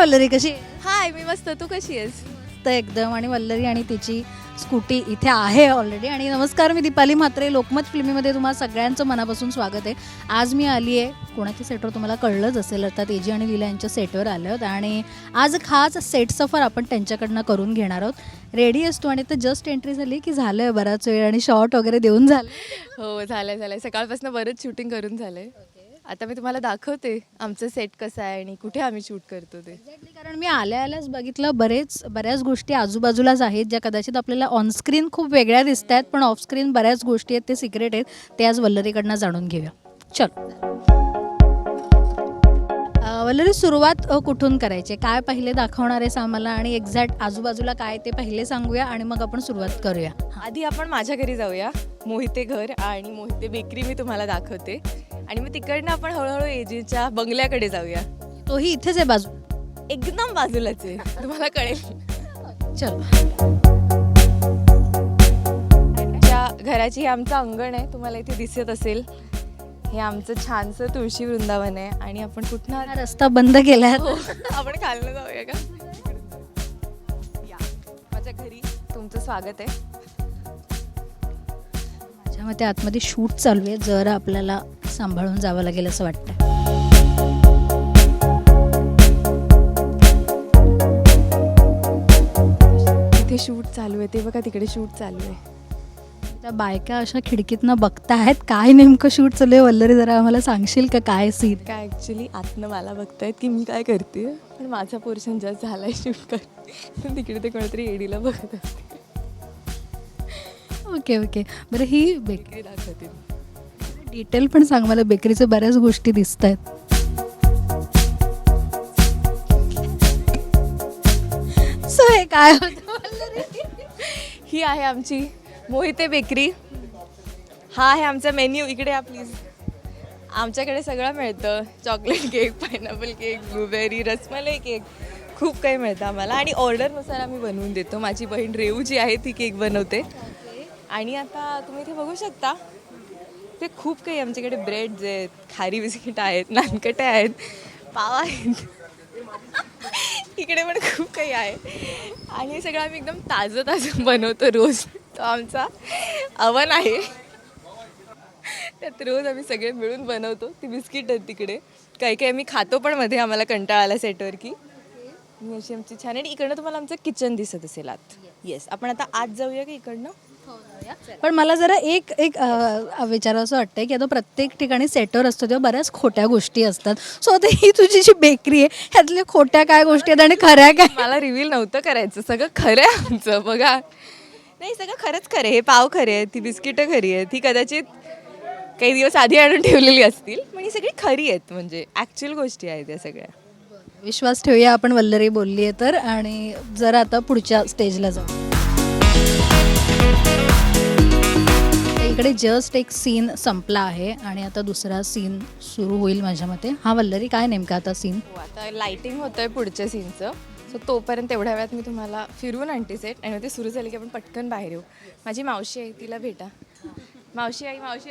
वल्लरी कशी? आहे? हाय मी मस्त. तू कशी आहेस? तर एकदम. आणि वल्लरी आणि तिची स्कूटी इथे आहे ऑलरेडी आणि नमस्कार मी दीपाली म्हात्रे. लोकमत फिल्मीमध्ये तुम्हाला सगळ्यांचं मनापासून स्वागत आहे. आज मी आली आहे कोणाच्या सेटवर तुम्हाला कळलंच असेल अर्थात एजी आणि लीला यांच्या सेटवर आले आहोत. आणि आज खास सेट सफर आपण त्यांच्याकडनं करून घेणार आहोत. रेडी असतो आणि तर जस्ट एंट्री झाली की झालं आहे बराच वेळ आणि शॉर्ट वगैरे देऊन झालं हो झालंय झालंय. सकाळपासून बरंच शूटिंग करून झालंय. आता मी तुम्हाला दाखवते आमचं सेट कसं आहे आणि कुठे आम्ही शूट करतो ते. कारण मी आल्या आल्याच बघितलं बरेच बऱ्याच गोष्टी आजूबाजूलाच आहेत ज्या कदाचित आपल्याला ऑनस्क्रीन खूप वेगळ्या दिसत आहेत पण ऑफस्क्रीन बऱ्याच गोष्टी आहेत ते सिक्रेट आहेत ते आज वल्लरीकडनं जाणून घेऊया. चल. अं, वल्लरी सुरुवात अं, कुठून करायची? काय पहिले दाखवणार आहेस आम्हाला? आणि एक्झॅक्ट आजूबाजूला काय ते पहिले सांगूया आणि मग आपण सुरुवात करूया. आधी आपण माझ्या घरी जाऊया मोहिते घर आणि मोहिते बेकरी मी तुम्हाला दाखवते. आणि मग तिकडनं आपण हळूहळू एजीच्या बंगल्याकडे जाऊया. तोही इथेच आहे बाजू. एकदम बाजूलाच आहे. तुम्हाला कळेल. चल. त्या घराची हे आमचं अंगण आहे. तुम्हाला इथे दिसत असेल. हे आमचं छानसं तुळशी वृंदावन आहे. आणि आपण कुठनं हा रस्ता बंद केलाय. हो. आपण खाल्लं जाऊया का? या. माझ्या घरी तुमचं स्वागत आहे. माझ्या मते आतमध्ये शूट चालू आहे. जरा आपल्याला सांभाळून जावं लागेल असं वाटतं तिथे शूट चालू आहे. ते बघा तिकडे शूट चालू आहे. त्या बायका अशा खिडकीतनं बघतायत काय नेमकं शूट चालू आहे? वल्लरी जरा आम्हाला सांगशील का काय सीन काय ॲक्च्युली आतनं मला बघतायत की मी काय करते? पण माझा पोर्शन जास्त झालाय शूट कर तिकडे ते कोणतरी एडीला बघत असते ओके ओके बरं ही बेकरी दाखवते? डिटेल पण सांग मला बेकरीच्या बऱ्याच गोष्टी दिसत आहेत सो हे काय? ही आहे आमची मोहिते बेकरी. हा आहे आमचा मेन्यू. इकडे या प्लीज आमच्याकडे सगळं मिळतं. Chocolate cake pineapple cake blueberry rasmalai cake. खूप काही मिळतं आम्हाला. आणि ऑर्डरनुसार आम्ही बनवून देतो. माझी बहीण रेऊ जी आहे ती केक बनवते. आणि आता तुम्ही इथे बघू शकता ते खूप काही आमच्याकडे ब्रेड्स आहेत खारी बिस्किट आहेत नानकटे आहेत पाव आहेत. इकडे पण खूप काही आहे. आणि हे सगळं आम्ही एकदम ताजं ताजं बनवतो रोज. तो आमचा अवन आहे. त्यात रोज आम्ही सगळे मिळून बनवतो. ती बिस्किट आहेत तिकडे. काही काही आम्ही खातो पण मध्ये आम्हाला कंटाळा आला सेटवर की अशी आमची छान आणि इकडनं तुम्हाला आमचं किचन दिसत असेल आत. येस आपण आता आत जाऊया का इकडनं? पण मला जरा एक एक अं, विचारावंसं वाटतंय की आता प्रत्येक ठिकाणी सेटर असतो तेव्हा बऱ्याच खोट्या गोष्टी असतात. सो आता ही तुझी जी बेकरी आहे ह्यातल्या खोट्या काय गोष्टी आहेत आणि खऱ्या काय? मला रिव्हील नव्हतं करायचं. सगळं खरं आहे आमचं बघा. नाही सगळं खरंच खरं आहे. हे पाव खरे आहेत ती बिस्किटं खरी आहेत ही कदाचित काही दिवस आधी आणून ठेवलेली असतील पण ही सगळी खरी आहेत म्हणजे ॲक्च्युअल गोष्टी आहेत या सगळ्या. विश्वास ठेवूया आपण वल्लरी बोलली आहे तर. आणि जरा आता पुढच्या स्टेजला जाऊ. इकडे जस्ट एक सीन संपला आहे आणि आता दुसरा सीन सुरू होईल माझ्या मते. हा वल्लरी काय नेमका आता सीन हो आता लाइटिंग होतं आहे पुढच्या सीनचं सो तोपर्यंत तेवढ्या वेळात मी तुम्हाला फिरवून आणते सेट आणि मग ते सुरू झालं की आपण पटकन बाहेर येऊ. माझी मावशी आहे तिला भेटा. मावशी आई मावशी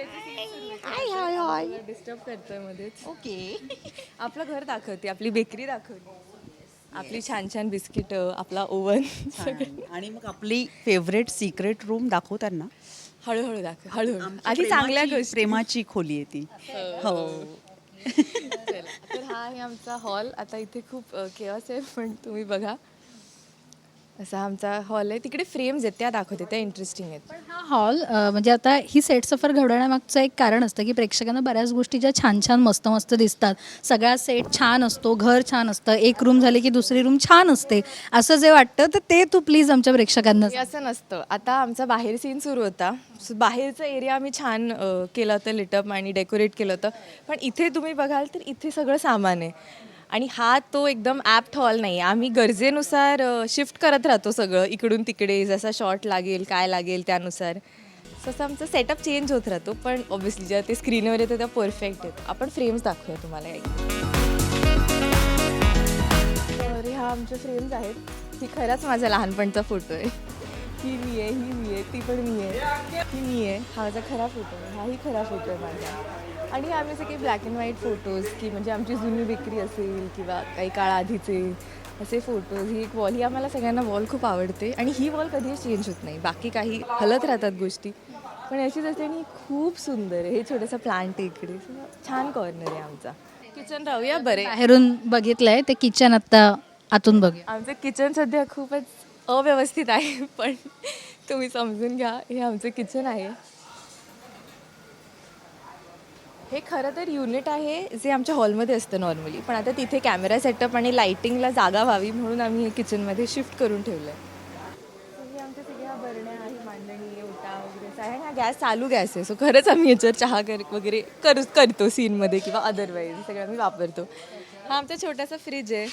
डिस्टर्ब करतोय मध्येच. ओके आपलं घर दाखवते आपली बेकरी दाखवते. आपली छान छान बिस्किट आपला ओव्हन आणि मग आपली फेवरेट सिक्रेट रूम दाखव त्यांना. हळूहळू दाखव हळूहळू. आधी चांगल्या प्रेमाची- गोष्टी. प्रेमाची खोली आहे ती. हो. चला, तर हा आहे आमचा हॉल आता इथे खूप केअस आहे पण तुम्ही बघा. असा आमचा हॉल आहे. तिकडे फ्रेम्स आहेत त्या दाखवते त्या इंटरेस्टिंग आहेत. पण हा हॉल म्हणजे आता ही सेट सफर घडवण्यामागचं एक कारण असतं की प्रेक्षकांना बऱ्याच गोष्टी ज्या छान छान मस्त मस्त दिसतात. सगळा सेट छान असतो घर छान असतं एक रूम झाली की दुसरी रूम छान असते. असं जे वाटतं तर ते तू प्लीज आमच्या प्रेक्षकांना हे असं नसतं. आता आमचा बाहेर सीन सुरू होता. सो बाहेरचा एरिया आम्ही छान अ, केलं होतं लिटअप आणि डेकोरेट केलं होतं. पण इथे तुम्ही बघाल तर इथे सगळं सामान आहे. आणि हा तो एकदम ॲप्ट हॉल नाही. आम्ही गरजेनुसार शिफ्ट करत राहतो सगळं इकडून तिकडे जसा शॉर्ट लागेल काय लागेल त्यानुसार. तसं आमचं सेटअप चेंज होत राहतो पण ऑब्व्हियसली जेव्हा ते स्क्रीनवर येतं त्या परफेक्ट येतो. आपण फ्रेम्स दाखवूया तुम्हाला एक. ह्या आमच्या फ्रेम्स आहेत. ही खरंच माझा लहानपणचा फोटो आहे. ही मी आहे ही मी आहे ती पण मी आहे. ही मी आहे. हा माझा खरा फोटो आहे. हाही खरा फोटो आहे माझा. आणि आम्ही सगळे ब्लॅक अँड व्हाईट फोटोज की म्हणजे आमची जुनी विक्री असेल किंवा काही काळाआधीचे असे फोटोज ही एक वॉल ही आम्हाला सगळ्यांना वॉल खूप आवडते. आणि ही वॉल कधीच चेंज होत नाही. बाकी काही हलत राहतात गोष्टी. पण अशीच असते आणि खूप सुंदर आहे. हे छोटंसं प्लांट इकडे. छान कॉर्नर आहे आमचा. किचन राहूया बरे. बाहेरून बघितलंय ते किचन आता आतून बघूया. आमचं किचन सध्या खूपच अव्यवस्थित आहे पण तुम्ही समजून घ्या हे आमचं किचन आहे. हे खरं तर युनिट आहे जे आमच्या हॉलमध्ये असतं नॉर्मली पण आता तिथे कॅमेरा सेटअप आणि लाइटिंगला जागा व्हावी म्हणून आम्ही हे किचनमध्ये शिफ्ट करून ठेवलं आहे आमच्या सगळ्या बरण्या आहे मांडणी ओटा वगैरे आहे हा गॅस चालू गॅस आहे सो खरंच आम्ही याच्यावर चहा कर वगैरे करू करतो सीनमध्ये किंवा अदरवाईज सगळं आम्ही वापरतो. हा आमचा छोटासा फ्रीज आहे.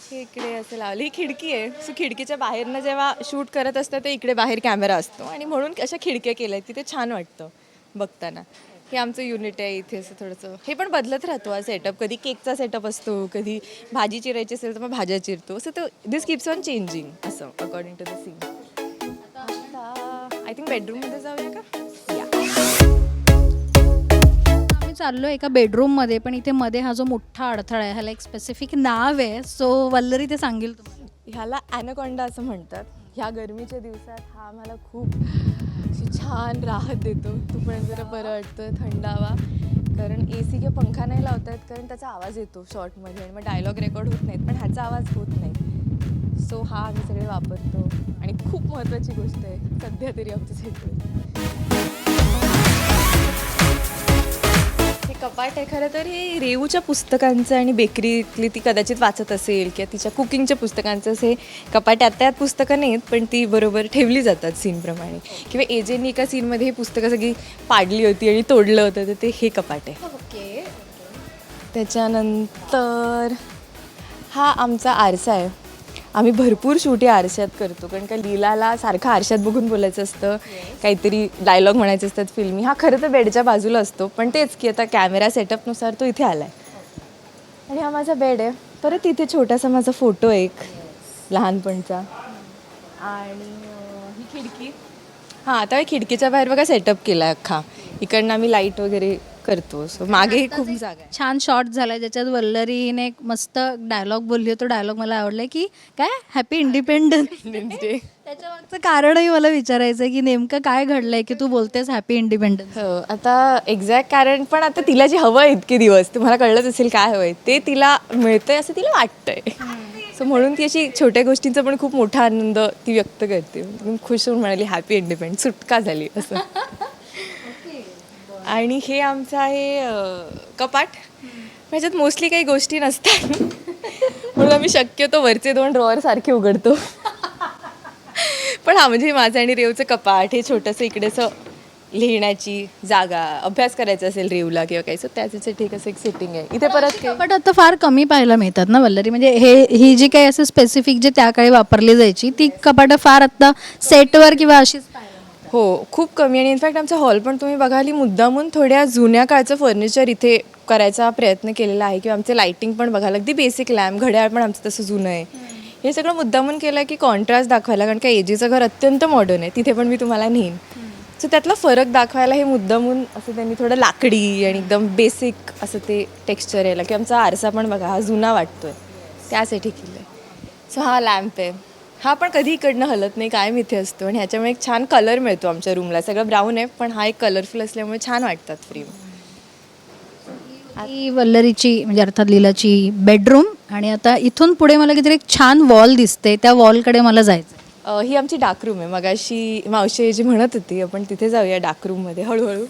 हे इकडे असं लावलं. ही खिडकी आहे. सो खिडकीच्या बाहेरनं जेव्हा शूट करत असतं ते इकडे बाहेर कॅमेरा असतो. आणि म्हणून अशा खिडक्या केल्या आहेत तिथे छान वाटतं बघताना. हे आमचं युनिट आहे इथे असं थोडंसं. हे पण बदलत राहतो हा सेटअप कधी केकचा सेटअप असतो कधी भाजी चिरायची असेल तर मग भाज्या चिरतो. सो तो दिस किप्स ऑन चेंजिंग असं according to the scene I think बेडरूममध्ये जाऊया का? चाललो आहे एका बेडरूममध्ये पण इथे मध्ये हा जो मोठा अडथळा आहे ह्याला एक स्पेसिफिक नाव आहे. सो वल्लरी ते सांगेल तुम्हाला. ह्याला ॲनाकोंडा असं म्हणतात. ह्या गरमीच्या दिवसात हा आम्हाला खूप अशी छान राहत देतो. तू पण जरा बरं वाटतं थंड हवा. कारण ए सी किंवा पंखा नाही लावतात कारण त्याचा आवाज येतो शॉर्टमध्ये आणि मग डायलॉग रेकॉर्ड होत नाहीत पण ह्याचा आवाज होत नाही. सो हा आम्ही सगळे वापरतो. आणि खूप महत्त्वाची गोष्ट आहे सध्या तरी आमच्यासाठी. कपाट आहे खरं तर हे रेवूच्या पुस्तकांचं आणि बेकरीतली ती कदाचित वाचत असेल किंवा तिच्या कुकिंगच्या पुस्तकांचं हे कपाट त्यात पुस्तकं नाहीत पण ती बरोबर ठेवली जातात सीनप्रमाणे. किंवा एजेंनी एका सीनमध्ये ही पुस्तकं सगळी पाडली होती आणि तोडलं होतं तर ते हे कपाट आहे. ओके. त्याच्यानंतर हा आमचा आरसा आहे. आम्ही भरपूर शूट या आरशात करतो. कारण का लीलाला सारखं आरशात बघून बोलायचं असतं. काहीतरी डायलॉग म्हणायचे असतात फिल्मी हा खरं तर बेडच्या बाजूला असतो. पण तेच की आता कॅमेरा सेटअपनुसार तो इथे आला आहे आणि हा माझा बेड आहे. परत इथे छोटासा माझा फोटो आहे एक. लहानपणचा. आणि अं, ही खिडकी? हां आता खिडकीच्या बाहेर बघा सेटअप केला आहे अख्खा. इकडनं आम्ही लाइट वगैरे करतो. सो मागेही खूप जागा आहे. छान शॉट झालाय ज्याच्यात वल्लरीने एक मस्त डायलॉग बोलली तो डायलॉग मला आवडलाय की काय? Happy independence Day. त्याच्यामागचं कारणही मला विचारायचं आहे की नेमकं काय घडलंय की तू बोलतेस हॅपी इंडिपेंडन्स हो आता एक्झॅक्ट कारण पण आता तिला जे हवं आहे इतके दिवस तुम्हाला कळलंच असेल काय हवंय ते तिला मिळतंय असं तिला वाटतंय. सो म्हणून ती अशी छोट्या गोष्टींचा पण खूप मोठा आनंद ती व्यक्त करते. खुश होऊन म्हणाली हॅपी इंडिपेंडन्स सुटका झाली असं. आणि हे आमचं आहे कपाट. ह्याच्यात मोस्टली काही गोष्टी नसतात. म्हणून आम्ही शक्यतो वरचे दोन ड्रॉवर सारखे उघडतो. पण हा म्हणजे माझं आणि रेवचं कपाट हे छोटंसं इकडे असं लिहिण्याची जागा अभ्यास करायचा असेल रेवला किंवा काही सो त्याच्यासाठी एक असं एक सेटिंग आहे. इथे परत काही? बट आता फार कमी पाहायला मिळतात ना वल्लरी? म्हणजे हे ही जी काही असं स्पेसिफिक जे त्या काळी वापरली जायची ती कपाटं फार आता सेटवर किंवा अशीच. हो खूप कमी. आणि इनफॅक्ट आमचा हॉल पण तुम्ही बघाली मुद्दामून थोड्या जुन्या काळचं फर्निचर इथे करायचा प्रयत्न केलेला आहे. किंवा आमचे लाइटिंग पण बघायला अगदी बेसिक लॅम्प घड्याळ पण आमचं तसं जुनं आहे. हे सगळं मुद्दामून केलं आहे की कॉन्ट्रास्ट दाखवायला कारण का एजीचं घर अत्यंत मॉडर्न आहे. तिथे पण मी तुम्हाला नेईन. सो त्यातला फरक दाखवायला हे मुद्दामून असं त्यांनी थोडं लाकडी आणि एकदम बेसिक असं ते टेक्स्चर यायला. की आमचा आरसा पण बघा हा जुना वाटतोय. त्यासाठी केलं आहे सो हा लॅम्प आहे. हा पण कधी इकडनं हलत नाही कायम इथे असतो आणि ह्याच्यामुळे एक छान कलर मिळतो आमच्या रूमला सगळं ब्राऊन आहे पण हा एक कलरफुल असल्यामुळे छान वाटतात फ्रेम ही वल्लरीची म्हणजे अर्थात लीलाची बेडरूम आणि आता इथून पुढे मला किती एक छान वॉल दिसते त्या वॉलकडे मला जायचं अ, ही आमची डाक रूम आहे. मगाशी मावशी जी म्हणत होती आपण तिथे जाऊया डाक रूममध्ये हळूहळू.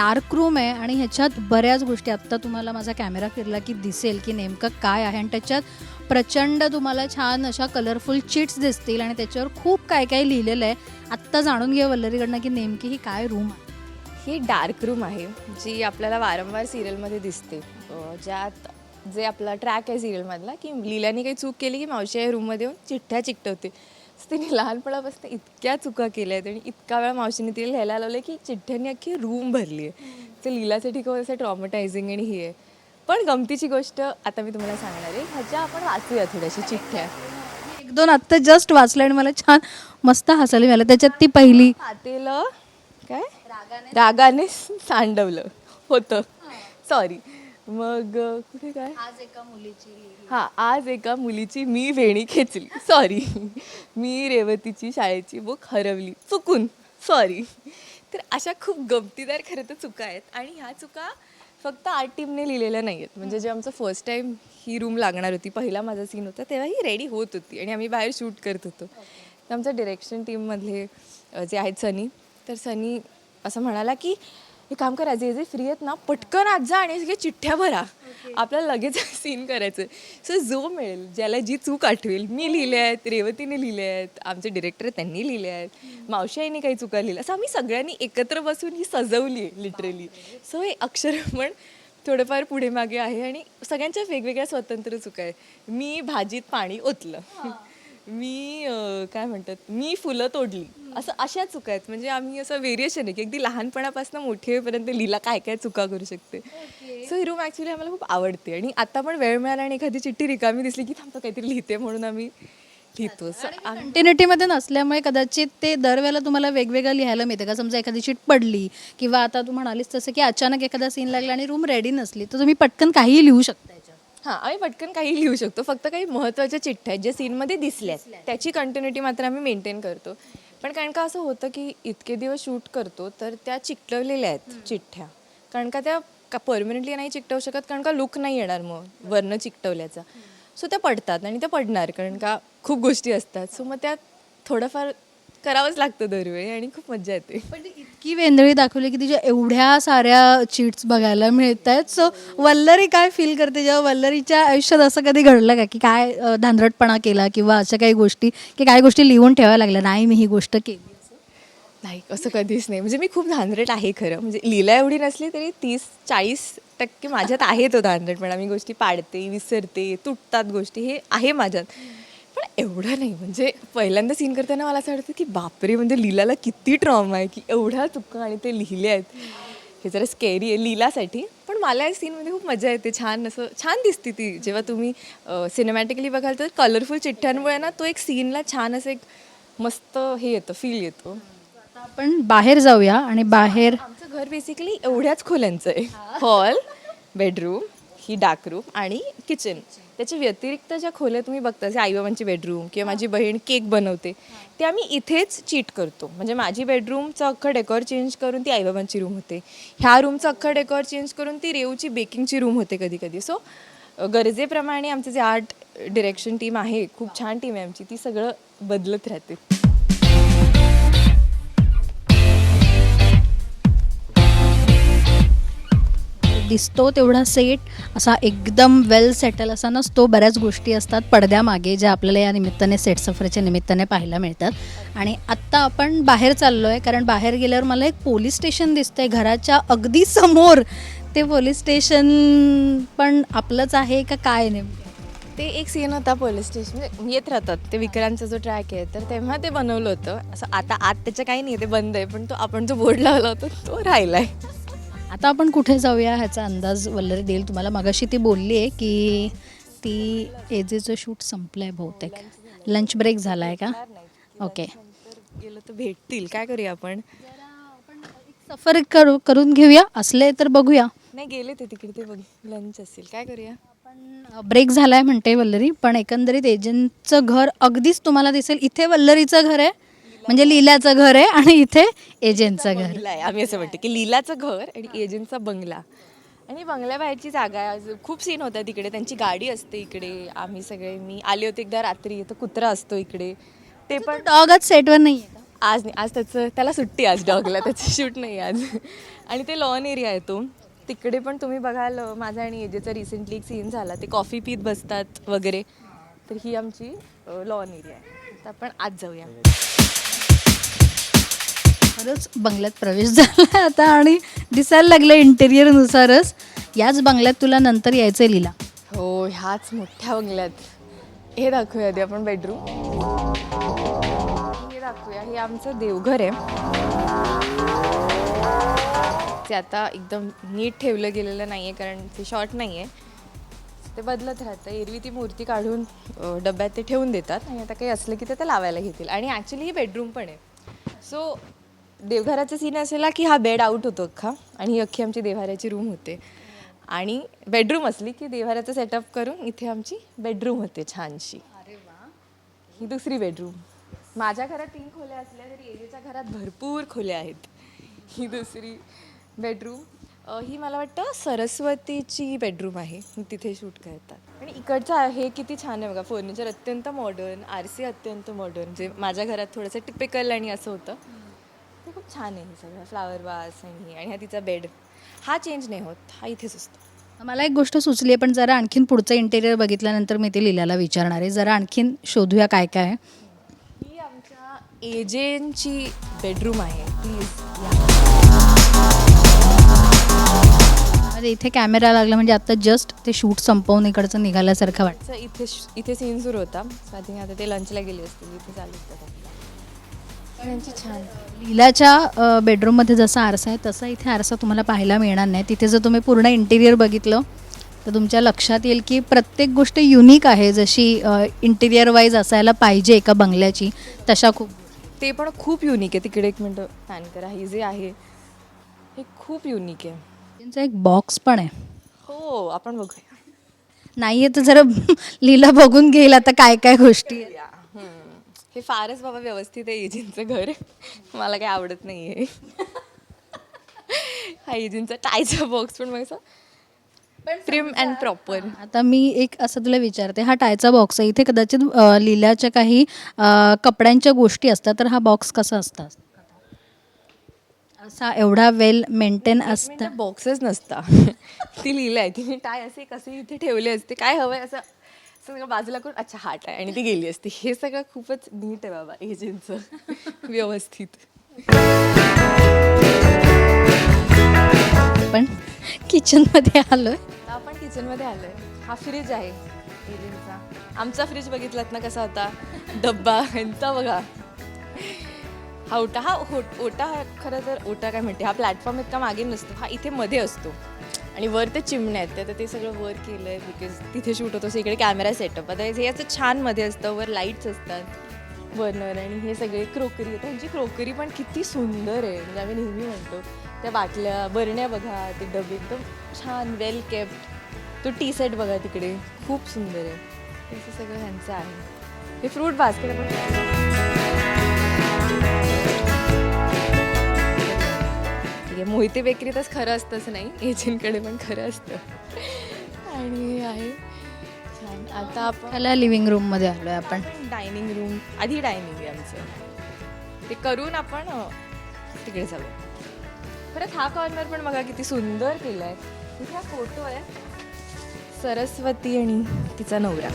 डार्क रूम आहे आणि ह्याच्यात बऱ्याच गोष्टी. आत्ता तुम्हाला माझा कॅमेरा फिरला की दिसेल की नेमकं काय आहे. आणि त्याच्यात प्रचंड तुम्हाला छान अशा कलरफुल चिट्स दिसतील आणि त्याच्यावर खूप काय काय लिहिलेलं आहे. आत्ता जाणून घे वल्लरीकडनं की नेमकी ही काय रूम आहे. ही डार्क रूम आहे जी आपल्याला वारंवार सिरियलमध्ये दिसते. ज्यात जे आपला ट्रॅक आहे सिरियलमधला की लिलानी काही चूक केली की मावशी या रूममध्ये येऊन चिठ्ठ्या चिकटवते. तिने लहानपणापासून इतक्या चुका केल्या आहेत आणि इतका वेळा मावशीने तिला लिहायला लावलं की चिठ्ठ्यांनी अख्खी रूम भरली आहे. तर लीलासाठी खूप असं ट्रॉमटायझिंग आणि ही आहे. पण गमतीची गोष्ट आता मी तुम्हाला सांगणार आहे ह्याच्या आपण वाचूया थोड्याशी चिठ्ठ्या. एक दोन आत्ता जस्ट वाचलं आणि मला छान मस्त हसायला मिळालं. त्याच्यात ती पहिली. पातेलं काय? रागाने सांडवलं होतं. सॉरी मग अ, कुठे काय? आज एका मुलीची हां आज एका मुलीची मी वेणी खेचली. सॉरी मी रेवतीची शाळेची बुक हरवली. चुकून. सॉरी तर अशा खूप गमतीदार खरं तर चुका आहेत. आणि ह्या चुका फक्त आर्ट टीमने लिहिलेल्या नाही आहेत म्हणजे जे आमचं फर्स्ट टाईम ही रूम लागणार होती पहिला माझा सीन होता तेव्हा ही रेडी होत होती आणि आम्ही बाहेर शूट करत होतो. तर आमच्या डिरेक्शन टीममधले अ, जे आहेत सनी तर सनी असं म्हणाला की हे काम करा. जे जे फ्री आहेत ना पटकन आज जा आणि सगळे चिठ्ठ्या भरा. आपल्याला लगेच सीन करायचं सो जो मिळेल ज्याला जी चूक आठवेल मी लिहिले आहेत रेवतीने लिहिले आहेत आमचे डिरेक्टर त्यांनी लिहिले आहेत मावशी आईने काही चुका लिहिल्या. असं आम्ही सगळ्यांनी एकत्र बसून ही सजवली आहे लिटरली सो हे अक्षर पण थोडंफार पुढे मागे आहे आणि सगळ्यांच्या वेगवेगळ्या स्वतंत्र चुका आहे मी भाजीत पाणी ओतलं. मी अं, काय म्हणतात मी फुलं तोडली. असं अशा चुका आहेत. म्हणजे आम्ही असं व्हेरिएशन आहे की अगदी लहानपणापासून मोठी होईपर्यंत लीला काय काय चुका करू शकते. सो ही रूम ॲक्च्युली आम्हाला खूप आवडते. आणि आता पण वेळ मिळाला आणि एखादी चिठ्ठी रिकामी दिसली की थांबतो काहीतरी लिहिते म्हणून आम्ही लिहितो. सो कंटिन्युटीमध्ये नसल्यामुळे कदाचित ते दरवेळेला तुम्हाला वेगवेगळं लिहायला मिळतं. का समजा एखादी शीट पडली किंवा आता तू म्हणालीस तसं की अचानक एखादा सीन लागला आणि रूम रेडी नसली तर तुम्ही पटकन काहीही लिहू शकता. हां आम्ही पटकन काही लिहू शकतो. फक्त काही महत्त्वाच्या चिठ्ठ्या आहेत ज्या सीनमध्ये दिसल्यात त्याची कंटिन्युटी मात्र आम्ही मेंटेन करतो. पण कारण का असं होतं की इतके दिवस शूट करतो तर त्या चिकटवलेल्या आहेत चिठ्ठ्या. कारण का त्या का परमनंटली नाही चिकटवू शकत कारण का लुक नाही येणार मग वरनं चिकटवल्याचा. सो त्या पडतात आणि त्या पडणार कारण का खूप गोष्टी असतात. सो मग त्या थोडंफार करावंच लागतं दरवेळी आणि खूप मजा येते. पण इतकी वेंदळी दाखवली की तिच्या एवढ्या साऱ्या चीट्स बघायला मिळत आहेत सो वल्लरी काय फील करते जेव्हा वल्लरीच्या आयुष्यात असं कधी घडलं का? की काय अं, धांदरटपणा केला किंवा अशा काही गोष्टी की काही गोष्टी लिहून ठेवायला लागल्या नाही मी ही गोष्ट केली. नाही असं कधीच नाही. म्हणजे मी खूप धानरट आहे खरं. म्हणजे लीला एवढी नसली तरी तीस चाळीस टक्के माझ्यात आहे तो धांदरेटपणा मी गोष्टी पाडते विसरते तुटतात गोष्टी. हे आहे माझ्यात. एवढं नाही. म्हणजे पहिल्यांदा सीन करताना मला असं वाटतं की बापरे म्हणजे लीलाला किती ट्रॉमा आहे की एवढ्या चुका आणि ते लिहिले आहेत. हे जरा स्केरी आहे लीलासाठी. पण मला या सीनमध्ये खूप मजा येते. छान असं छान दिसते ती. जेव्हा तुम्ही सिनेमॅटिकली बघाल तर कलरफुल चिठ्ठ्यांमुळे ना तो एक सीनला छान असं एक मस्त हे येतं फील येतो. आपण बाहेर जाऊया आणि बाहेर आमचं घर बेसिकली एवढ्याच खोल्यांचं आहे. हॉल बेडरूम ही डार्क रूम आणि किचन त्याच्या व्यतिरिक्त ज्या खोल्या तुम्ही बघता जसे आईबाबांची बेडरूम किंवा माझी बहीण केक बनवते ते आम्ही इथेच चीट करतो. म्हणजे माझी बेडरूमचं अख्खं डेकोर चेंज करून ती आईबाबांची रूम होते. ह्या रूमचं अख्खं डेकोर चेंज करून ती रेवची बेकिंगची रूम होते कधी कधी सो गरजेप्रमाणे आमचं जे आर्ट डिरेक्शन टीम आहे खूप छान टीम आहे आमची ती सगळं बदलत राहते. दिसतो तेवढा सेट. असा एकदम वेल सेटल असा नसतो. बऱ्याच गोष्टी असतात पडद्यामागे ज्या आपल्याला या निमित्ताने सेट सफरच्या निमित्ताने पाहायला मिळतात. आणि आत्ता आपण बाहेर चाललो आहे कारण बाहेर गेल्यावर मला एक पोलीस स्टेशन दिसतंय. घराच्या अगदी समोर. ते पोलीस स्टेशन पण आपलंच आहे का काय नेमकं? ते एक सीन होता पोलीस स्टेशन म्हणजे येत राहतात. ते विक्रांतचा जो ट्रॅक आहे तर तेव्हा ते बनवलं होतं. असं आता आत त्याचं काही नाही ते बंद आहे. पण तो आपण जो बोर्ड लावला होता तो राहिला आहे आता आपण कुठे जाऊया ह्याचा अंदाज वल्लरी देईल. तुम्हाला मगाशी ती बोलली आहे की ती एजेचं शूट संपलं आहे बहुतेक. लंच ब्रेक झाला आहे का ओके गेलं तर भेटतील. काय करूया आपण? सफर करू करून घेऊया. असले तर बघूया. नाही गेले ते तिकडे ते बघ. लंच असेल. काय करूया? पण ब्रेक झालाय म्हणते वल्लरी पण एकंदरीत एजंटचं घर अगदीच तुम्हाला दिसेल. इथे वल्लरीचं घर आहे. म्हणजे लीलाचं घर आहे आणि इथे एजंटचं घर. बंगला आहे. आम्ही असं म्हणतो की लीलाचं घर आणि एजंटचा बंगला. आणि बंगल्याबाहेरची जागा आहे. आज खूप सीन होता तिकडे. त्यांची गाडी असते इकडे. आम्ही सगळे मी आले होते एकदा रात्री. तर कुत्रा असतो इकडे. ते पण डॉग आज सेटवर नाही आज नाही. आज त्याचं त्याला सुट्टी आहे आज डॉगला त्याचं शूट नाही आहे आज. आणि ते लॉन एरिया आहे तो. तिकडे पण तुम्ही बघाल अं, माझा आणि एजेचा रिसेंटली एक सीन झाला. ते कॉफी पीत बसतात वगैरे. तर ही आमची लॉन एरिया आहे. तर आपण आज जाऊया. खरंच बंगल्यात प्रवेश झाला आता आणि दिसायला लागलं इंटेरियरनुसारच याच बंगल्यात तुला नंतर यायचं आहे लीला. हो ह्याच मोठ्या बंगल्यात. हे दाखवूया आधी आपण बेडरूम हे दाखवूया हे आमचं देवघर आहे. ते आता एकदम नीट ठेवलं गेलेलं नाही आहे कारण ते शॉर्ट नाही आहे ते बदलत राहतं. एरवी ती मूर्ती काढून डब्यात ते ठेवून देतात. आणि आता काही असलं की ते ते लावायला घेतील. आणि ॲक्च्युली ही बेडरूम पण आहे. सो देवघराचा सीन असेला की हा बेड आउट होतो अख्खा. आणि ही अख्खी आमची देव्हाऱ्याची रूम होते. आणि बेडरूम असली की देवाऱ्याचं सेटअप करून इथे आमची बेडरूम होते छानशी. ही दुसरी बेडरूम माझ्या घरात तीन खोल्या असल्या तरी एजेच्या घरात भरपूर खोल्या आहेत. ही दुसरी बेडरूम ही मला वाटतं सरस्वतीची बेडरूम आहे. तिथे शूट करतात. आणि इकडचं आहे किती छान आहे बघा. फर्निचर अत्यंत मॉडर्न आरसी अत्यंत मॉडर्न जे माझ्या घरात थोडंसं टिपिकल आणि असं होतं. छान आहे हे सगळं. फ्लावर वास आणि आणि हा तिचा बेड हा चेंज नाही होत. हा इथेच असतो. मला एक गोष्ट सुचली आहे पण जरा आणखीन पुढचं इंटेरियर बघितल्यानंतर मी ते लिलाला विचारणार आहे. जरा आणखीन शोधूया काय काय आहे. ही आमच्या एजेंटची बेडरूम आहे. प्लीज इथे कॅमेरा लागला म्हणजे आता जस्ट ते शूट संपवून इकडचं निघाल्यासारखं वाटतं. इथे इथे सीन सुरू होता. सो आय थिंक आता ते लंचला गेले असतील. इथे चालू होतं. छान. लीलाच्या बेडरूममध्ये जसा आरसा आहे तसा इथे आरसा तुम्हाला पाहायला मिळणार नाही. तिथे जर तुम्ही पूर्ण इंटिरियर बघितलं तर तुमच्या लक्षात येईल की प्रत्येक गोष्ट युनिक आहे. जशी इंटिरियर वाईज असायला पाहिजे एका बंगल्याची तशा खूप ते पण खूप युनिक आहे. तिकडे एक मिनटं पॅन करा. ही जे आहे हे खूप युनिक आहे. त्यांचा एक बॉक्स पण आहे. हो आपण बघूया. नाही आहे तर जरा लीला बघून घेईल आता काय काय गोष्टी. हे फारच बाबा व्यवस्थित आहे एजिनचं घर. मला काही आवडत नाही आहे हा एजिनचा टायचा बॉक्स पण मग प्रिम अँड प्रॉपर आता मी एक असं तुला विचारते हा टायचा बॉक्स आहे. इथे कदाचित लीलाच्या काही कपड्यांच्या गोष्टी असतात तर हा बॉक्स कसा असतात असा एवढा वेल मेंटेन असतं. बॉक्सच नसता. ती लिहिलं आहे तिने टाय असे कसे इथे ठेवले असते काय हवंय असं असं. सगळं बाजूला करून अच्छा हा टाय आणि ती गेली असते. हे सगळं खूपच नीट आहे बाबा एजंटचं व्यवस्थित. पण किचनमध्ये आलोय. आपण किचनमध्ये आलोय. हा फ्रीज आहे एजंटचा आमचा फ्रीज बघितलात ना कसा होता? डब्बा यांचा बघा. हा ओटा हा हो- ओटा हा खरं तर ओटा काय म्हणते? हा प्लॅटफॉर्म इतका मागे नसतो हा इथे मध्ये असतो. आणि वर ते चिमण्या आहेत तर ते सगळं वर केलं आहे बिकॉज तिथे शूट होतो. इकडे कॅमेरा सेटअप आता हे असं छानमध्ये असतं वर लाईट्स असतात. बर्नर आणि हे सगळे क्रोकरी त्यांची क्रोकरी पण किती सुंदर आहे. म्हणजे आम्ही नेहमी म्हणतो त्या बाटल्या बरण्या बघा ते डबे एकदम छान वेल केप्ट तो टी सेट बघा तिकडे. खूप सुंदर आहे. हे सगळं ह्यांचं आहे. हे फ्रूट बास्केट आपण आहे मोहिते बेकरीतच खरं असतंच नाही. एजंटकडे पण खरं असतं. आणि आहे. छान. आता आपण त्याला लिव्हिंग रूममध्ये आलोय आपण. Dining room. आधी डायनिंग आहे आमचं. ते करून आपण अ, तिकडे जाऊ. परत हा कॉर्नर पण बघा किती सुंदर केला आहे तिथे हा फोटो आहे. सरस्वती आणि तिचा नवरा.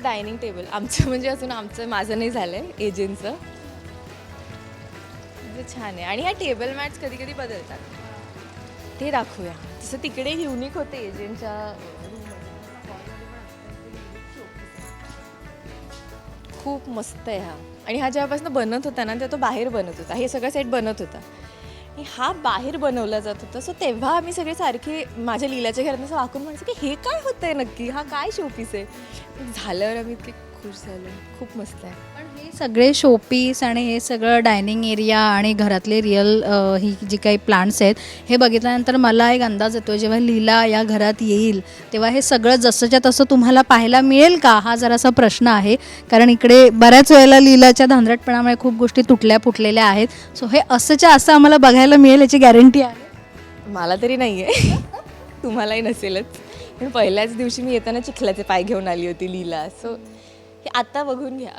आमचं डायनिंग टेबल. आमचं म्हणजे अजून आमचं माझं नाही झालं आहे एजंटचं छान आहे. आणि ह्या टेबल मॅट्स कधी कधी बदलतात. ते दाखवूया. जसं तिकडे युनिक होते एजंटच्या खूप मस्त आहे हा. आणि हा जेव्हापासून बनत होता ना तेव्हा तो बाहेर बनत होता. हे सगळं सेट बनत होता. की हा बाहेर बनवला जात होता. सो तेव्हा आम्ही सगळे सारखे माझ्या लिलाच्या घरात असं वाकून म्हणायचं की हे काय होतंय नक्की? हा काय शोपीस आहे? झाल्यावर आम्ही इतके खुश झालो. खूप मस्त आहे. पण हे सगळे शोपीस आणि हे सगळं डायनिंग एरिया आणि घरातले रिअल ही जी काही प्लांट्स आहेत हे बघितल्यानंतर मला एक अंदाज येतो जेव्हा लीला या घरात येईल तेव्हा हे सगळं जसंच्या तसं तुम्हाला पाहायला मिळेल का? हा जरासा प्रश्न आहे. कारण इकडे बऱ्याच वेळेला लीलाच्या धांदरटपणामुळे खूप गोष्टी तुटल्या फुटलेल्या आहेत. सो हे असंच्या असं आम्हाला बघायला मिळेल याची गॅरंटी आहे? मला तरी नाही आहे तुम्हालाही नसेलच. पण पहिल्याच दिवशी मी येताना चिखलाचे पाय घेऊन आली होती लीला. सो हे आत्ता बघून घ्या.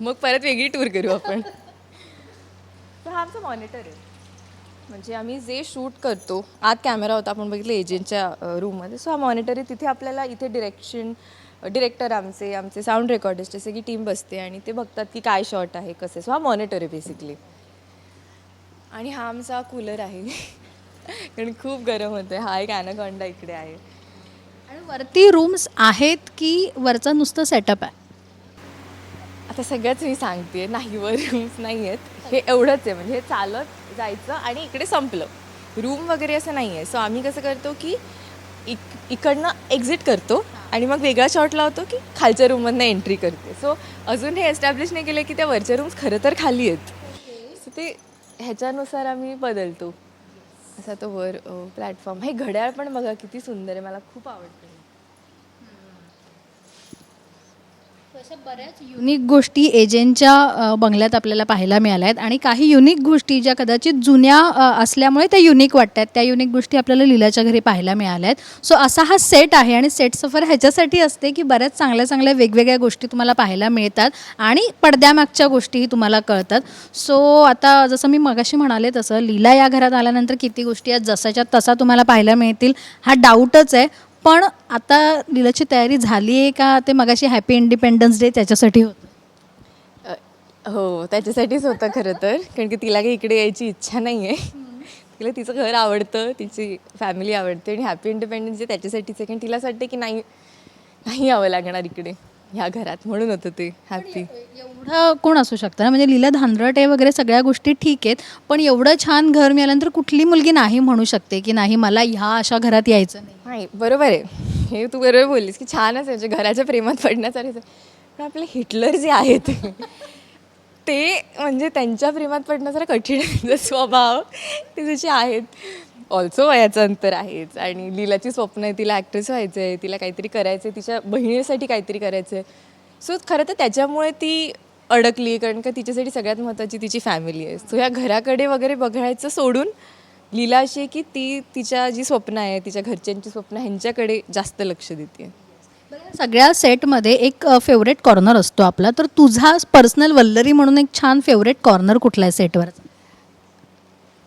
मग परत वेगळी टूर करू आपण. तर हा आमचा मॉनिटर आहे. म्हणजे आम्ही जे शूट करतो आत कॅमेरा होता आपण बघितलं एजंटच्या रूममध्ये सो हा मॉनिटर आहे. तिथे आपल्याला इथे डिरेक्शन डिरेक्टर आमचे आमचे साऊंड रेकॉर्डिस्ट जसे की टीम बसते आणि ते बघतात की काय शॉट आहे कसे. सो हा मॉनिटर आहे बेसिकली आणि हा आमचा कूलर आहे. कारण खूप गरम होतं हा एक ॲनाकॉन्डा इकडे आहे. वरती रूम्स आहेत की वरचा नुसतं सेटअप आहे? आता सगळ्याच मी सांगते नाही वर रूम्स नाही आहेत हे एवढंच आहे म्हणजे हे चालत जायचं आणि इकडे संपलं. रूम वगैरे असं नाही आहे सो आम्ही कसं करतो की इक इकडनं एक्झिट करतो आणि मग वेगळा शॉट लावतो की खालच्या रूममधनं एंट्री करते. सो अजून हे एस्टॅब्लिश नाही केलं की त्या वरच्या रूम्स खरं तर खाली आहेत. सो ते ह्याच्यानुसार आम्ही बदलतो. असा तो वर प्लॅटफॉर्म हे घड्याळ पण बघा किती सुंदर आहे. मला खूप आवडतं. अशा बऱ्याच युनिक गोष्टी एजंटच्या बंगल्यात आपल्याला पाहायला मिळाल्या आहेत आणि काही युनिक गोष्टी ज्या कदाचित जुन्या असल्यामुळे त्या युनिक वाटतात. त्या युनिक गोष्टी आपल्याला लीलाच्या घरी पाहायला मिळाल्या आहेत सो असा हा सेट आहे आणि सेट सफर ह्याच्यासाठी असते की बऱ्याच चांगल्या चांगल्या वेगवेगळ्या गोष्टी तुम्हाला पाहायला मिळतात आणि पडद्यामागच्या गोष्टीही तुम्हाला कळतात. सो आता जसं मी मगाशी म्हणाले तसं लीला या घरात आल्यानंतर किती गोष्टी आहेत. जसाच्या तसा तुम्हाला पाहायला मिळतील. हा डाऊटच आहे. पण आता लीलाची तयारी झाली आहे का? ते मगाशी हॅपी इंडिपेंडन्स डे त्याच्यासाठी होतं. हो त्याच्यासाठीच होतं खरं तर. कारण की तिला काही इकडे यायची इच्छा नाही आहे तिला तिचं घर आवडतं तिची फॅमिली आवडते आणि हॅपी इंडिपेंडन्स डे त्याच्यासाठीच आहे. कारण तिला असं वाटतं की नाही नाही यावं लागणार इकडे. ह्या घरात म्हणून होतं ते हॅपी एवढं कोण असू शकतं ना? म्हणजे लीला धांदरटे वगैरे सगळ्या गोष्टी ठीक आहेत पण एवढं छान घर मिळाल्यानंतर कुठली मुलगी नाही म्हणू शकते की नाही मला ह्या अशा घरात यायचं नाही. नाही बरोबर आहे. हे तू बरोबर बोललीस की छानच आहे म्हणजे घराच्या प्रेमात पडण्यासारखं पण आपले हिटलर जे आहेत ते म्हणजे त्यांच्या प्रेमात पडणं जरा कठीण आहे. स्वभाव ते जसे आहेत. ऑल्सो वयाचं अंतर आहेच आणि लीलाची स्वप्न आहे तिला ॲक्ट्रेस व्हायचं आहे तिला काहीतरी करायचं आहे तिच्या बहिणीसाठी काहीतरी करायचं आहे सो खरं तर त्याच्यामुळे ती अडकली कारण का तिच्यासाठी सगळ्यात महत्त्वाची तिची फॅमिली आहे. सो ह्या घराकडे वगैरे बघायचं सोडून लीला अशी आहे की ती तिच्या जी स्वप्न आहे तिच्या घरच्यांची स्वप्न ह्यांच्याकडे जास्त लक्ष देते. सगळ्या सेटमध्ये एक फेवरेट कॉर्नर असतो आपला. तर तुझा पर्सनल वल्लरी म्हणून एक छान फेवरेट कॉर्नर कुठला आहे सेटवरचा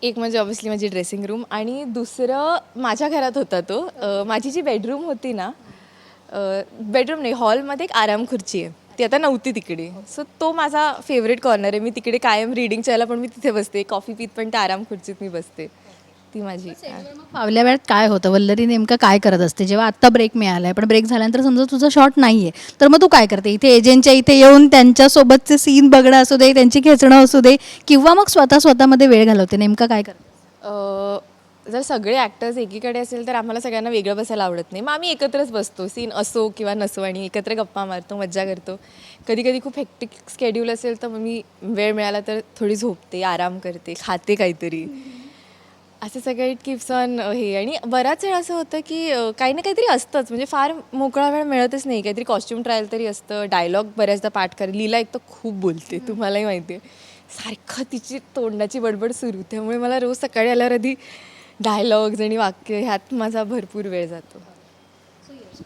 एक म्हणजे ऑब्व्हियसली माझी ड्रेसिंग रूम आणि दुसरं माझ्या घरात होता तो. माझी जी बेडरूम होती ना बेडरूम नाही हॉलमध्ये एक आराम खुर्ची आहे. ती आता नव्हती तिकडे. सो तो माझा फेवरेट कॉर्नर आहे. मी तिकडे कायम रिडिंगच्या याला पण मी तिथे बसते. कॉफी पीत पण त्या आराम खुर्चीत मी बसते. ती माझी. पावल्या वेळात काय होतं? वल्लरी नेमकं काय करत असते? जेव्हा आत्ता ब्रेक मिळालाय पण ब्रेक झाल्यानंतर समजा तुझा शॉट नाहीये तर मग तू काय करते? इथे एजंटच्या इथे येऊन त्यांच्यासोबतचे सीन बघणं असू दे त्यांची खेचणं असू दे किंवा मग स्वतः स्वतःमध्ये वेळ घालवते? नेमकं काय करते? जर सगळे ॲक्टर्स एकीकडे असेल तर आम्हाला सगळ्यांना वेगळं बसायला आवडत नाही. मग आम्ही एकत्रच बसतो. सीन असो किंवा नसो आणि एकत्र गप्पा मारतो मज्जा करतो. कधी कधी खूप हेक्टिक स्केड्यूल असेल तर मग मी वेळ मिळाला तर थोडी झोपते आराम करते खाते काहीतरी. असं सगळं इट किप्स ऑन हे. आणि बराच वेळ असं होतं की अ, काही ना काहीतरी असतंच. म्हणजे फार मोकळा वेळ मिळतच नाही. काहीतरी कॉस्ट्युम ट्रायल तरी असतं. डायलॉग बऱ्याचदा पाठ कर. लीला एक तर खूप बोलते. तुम्हालाही माहिती आहे. सारखं तिची तोंडाची बडबड सुरू. त्यामुळे मला रोज सकाळी आल्यावर आधी डायलॉग्स आणि वाक्य ह्यात माझा भरपूर वेळ जातो.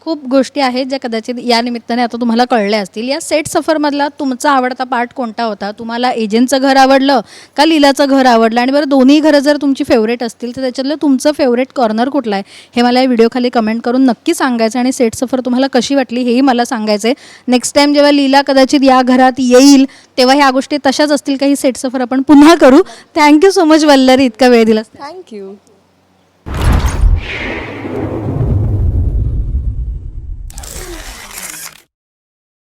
खूप गोष्टी आहेत ज्या कदाचित या निमित्ताने आता तुम्हाला कळल्या असतील. या सेट सफरमधला तुमचा आवडता पार्ट कोणता होता? तुम्हाला एजंटचं घर आवडलं का लीलाचं घर आवडलं? आणि बरं दोन्ही घरं जर तुमची फेवरेट असतील तर त्याच्यातलं तुमचं फेवरेट कॉर्नर कुठला आहे? हे मला या व्हिडिओखाली कमेंट करून नक्की सांगायचं आणि सेट सफर तुम्हाला कशी वाटली हेही मला सांगायचं आहे. नेक्स्ट टाईम जेव्हा लीला कदाचित या घरात येईल तेव्हा ह्या गोष्टी तशाच असतील काही सेट सफर आपण पुन्हा करू. Thank you so much Vallari. इतका वेळ दिला थँक्यू